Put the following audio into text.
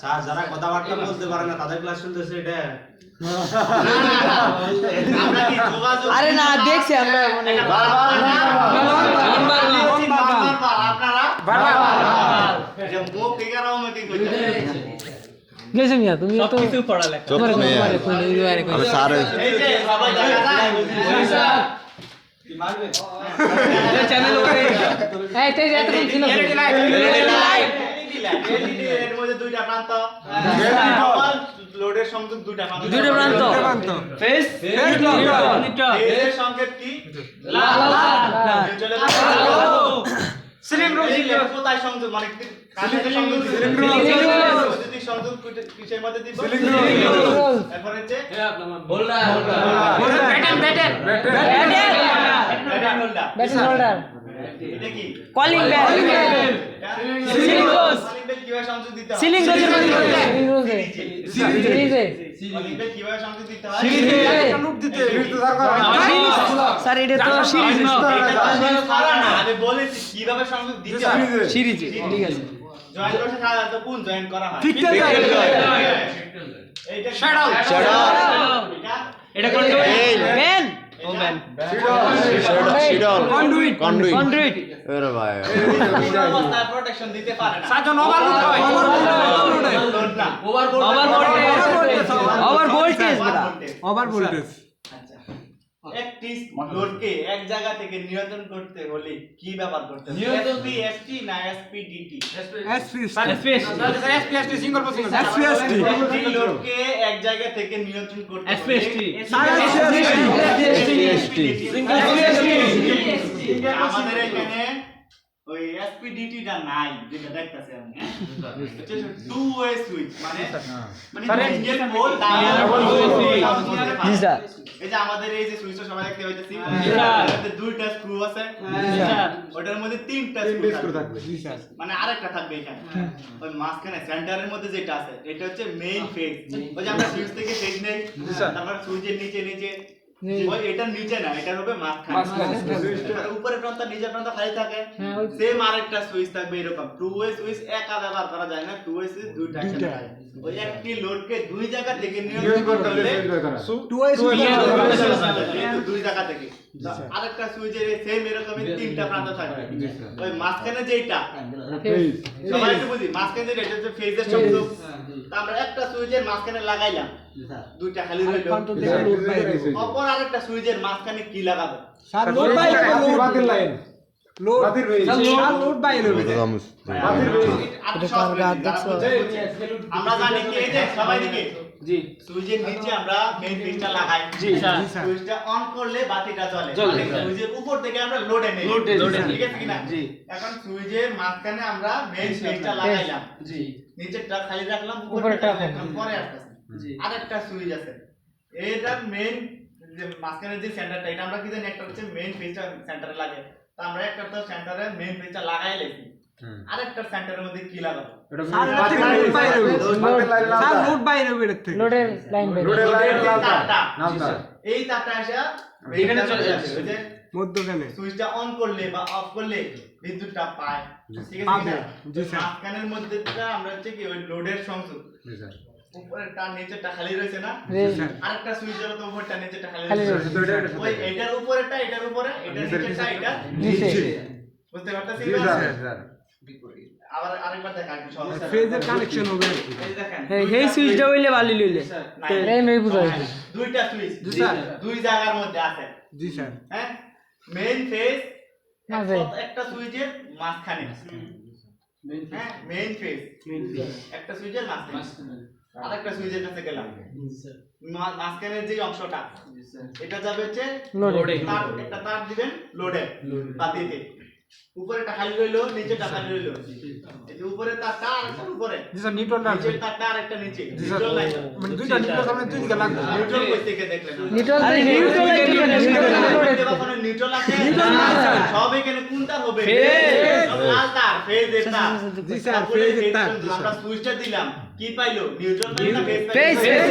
যারা কথাবার্তা বলতে পারে না তাদের ক্লাস শুনতেছে এটা আমরা কি যোগাযোগ আরে না দেখছি আমরা মানে আপনারা যে মুখ এগারো মুখে কইতে গেছে মিয়া তুমি তো কিছু পড়ালেখা চোখ তোমার মেয়ে তোমার কোন ইবারে আমি স্যার হয়েছি। এই যে সবাই দেখা যায় চ্যানেল ওকে এই তেজ এত কোন ছিল LED এর মধ্যে দুইটা প্রান্ত। লোডের সংযোগ দুইটা দুইটা প্রান্ত। ফেস মনিটর সংকেত কি? লাল লাল সিলিন্ডার সিলিন্ডার। কোথায় সংযোগ? মানে কার সংযোগ সিলিন্ডার। যদি সংযোগ কিসের মধ্যে দিব? সিলিন্ডার। এরপর হচ্ছে boulder. Batten batten. Battery holder batting holder এটা কি কলিং বেল সিলিং রোজ হয়? সিলিং রোজ সিলিং রোজ সিরিজে হয়? স্যার এটা তো সিরিজ আমি বলেছি কীভাবে সংযোগ দিতে সিরিজে ঠিক আছে। জয়েন করতে সাধারণত কোন জয়েন করা হয়? ঠিক আছে। এইটা Shadow. Shadow. এটা? এটা কন্ট্রোল ও শিডল কন্ডুইট। কন্ডুইট কন্ডুইট আরে ভাই কোন প্রোটেকশন দিতে পারে না সাজন ওভারলোড হয়। লোড না over voltage over voltage over voltage একটি লোডকে এক জায়গা থেকে নিয়ন্ত্রণ করতে হলে কি ব্যবহার করতে হবে এসপি এসটি না SP DT SP ST single position SPDT space ST লোডকে এক জায়গা থেকে নিয়ন্ত্রণ করতে এসপি এসটি এসপি হলে এসপিএসটি SPST আমাদের এখানে ওই এসপিডিটি টা নাই যেটা দেখতাছি আমি টু ওয়ে সুইচ মানে মানে ডাবল জি স্যার এই যে আমাদের এই যে সুইচটা সবাই দেখতে পাইতেছি। এটাতে দুইটা স্ক্রু আছে ওটার মধ্যে তিনটা স্ক্রু থাকবে। মানে আরেকটা থাকবে এখানে। ওই মাঝখানে সেন্টারের মধ্যে যেটা আছে এটা হচ্ছে মেইন ফেজ ওই যে আমরা সুইচ থেকে ফেজ নেই তারপর সুইচের নিচে নিচে। ওই নিচে না এটা হবে উপরে প্রান্ত নিচে প্রান্ত খালি থাকে। হ্যাঁ, সেম আরেকটা সুইচ থাকবে এরকম। টু ওয়ে সুইচ একা ব্যবহার করা যায় না টু ওয়ে সুইচ দুইটা ওই একটি লোডকে দুই জায়গা থেকে নিয়ন্ত্রণ করতে হলে থেকে আরেকটা সুইচের সেম এরকমই তিনটা প্রান্ত থাকবে। ওই মাঝখানে যেটা সবাই একটু বুঝি মাঝখানে যেটা এটা হচ্ছে ফেজের সংযোগ তা আমরা একটা সুইচের মাঝখানে লাগাইলাম। দুইটা খালি রইল। অপর আরেকটা সুইচের মাঝখানে কি লাগাবো? এটা তো আমরা আর দেখছ। আমরা জানি কি এই যে সবাই দিকে জি। সুইচের নিচে আমরা মেইন ফিউজটা লাগাই। জি। সুইচটা অন করলে বাতিটা জ্বলে। জ্বলে। মানে সুইচের উপর থেকে আমরা লোডে নেই। Load এ নিই। ঠিক আছে কিনা? জি। এখন সুইচের মাঝখানে আমরা মেইন ফিউজটা লাগাইলাম। জি। নিচেরটা খালি রাখলাম উপরেরটা পরে আসতেছে। জি। আরেকটা সুইচ আছে। এটা মেইন যে মাঝখানে যে সেন্টারটা এটা আমরা কি জানি একটা হচ্ছে মেইন ফিউজটা সেন্টারে লাগে। তো আমরা একটা তো সেন্টারে মেইন ফিউজটা লাগাই লেছি আরেকটা সেন্টারের মধ্যে কি লাগাবো? লোডের এই তারটা আসা এখানে চলে যাচ্ছে। ওই সুইচটা অন করলে বা অফ করলে বিদ্যুৎটা পায়। ঠিক আছে মাঝখানের মধ্যে আমরা হচ্ছে কি ওই লোডের সংযোগ। উপরেরটা নিচেরটা খালি রয়েছে না। আরেকটা সুইচের তো উপরটা নিচেরটা খালি খালি রয়েছে। ওই এটার উপরেরটা এটার উপরে এটার নিচেরটা এটা নিচে। বুঝতে পারতেছি আবার আরেকবার দেখা ফেজের কানেকশন হবে এই এই এই সুইচটা হইলে বালি লইলে। এই মেই বুঝাই দুইটা সুইচ জি, স্যার। দুই জায়গার মধ্যে আছে। জি স্যার হ্যাঁ মেইন ফেজ একটা সুইচের মাঝখানে হ্যাঁ মেইন ফেজ একটা সুইচের মাঝখানে। আরেকটা সুইচের কাছে গেলাম। মাঝখানের যে অংশটা এটা যাবে হচ্ছে লোডে তার একটা তার দিবেন লোডে বাতিতে। উপরে খালি রইল নিচে খালি রইল। এই উপরে তারটা আর একটা উপরে। জি স্যার নিউট্রাল লাগবে নিচের তারটা আর একটা নিচে। জি স্যার মানে দুইটা নিউট্রাল সামনে দুই দিকে লাগবে। নিউট্রাল কই থেকে দেখলেন। নিউট্রাল আরে নিউট্রাল লাইন নিউট্রাল নিউট্রাল আছে নিউট্রাল না, সব এখানে কোনটা হবে? ফেজ। লাল তার ফেজের জি স্যার তারপরে ফেজের আমরা সুইচটা দিলাম। কি পাইলো? নিউট্রাল না ফেজ ফেজ ফেজ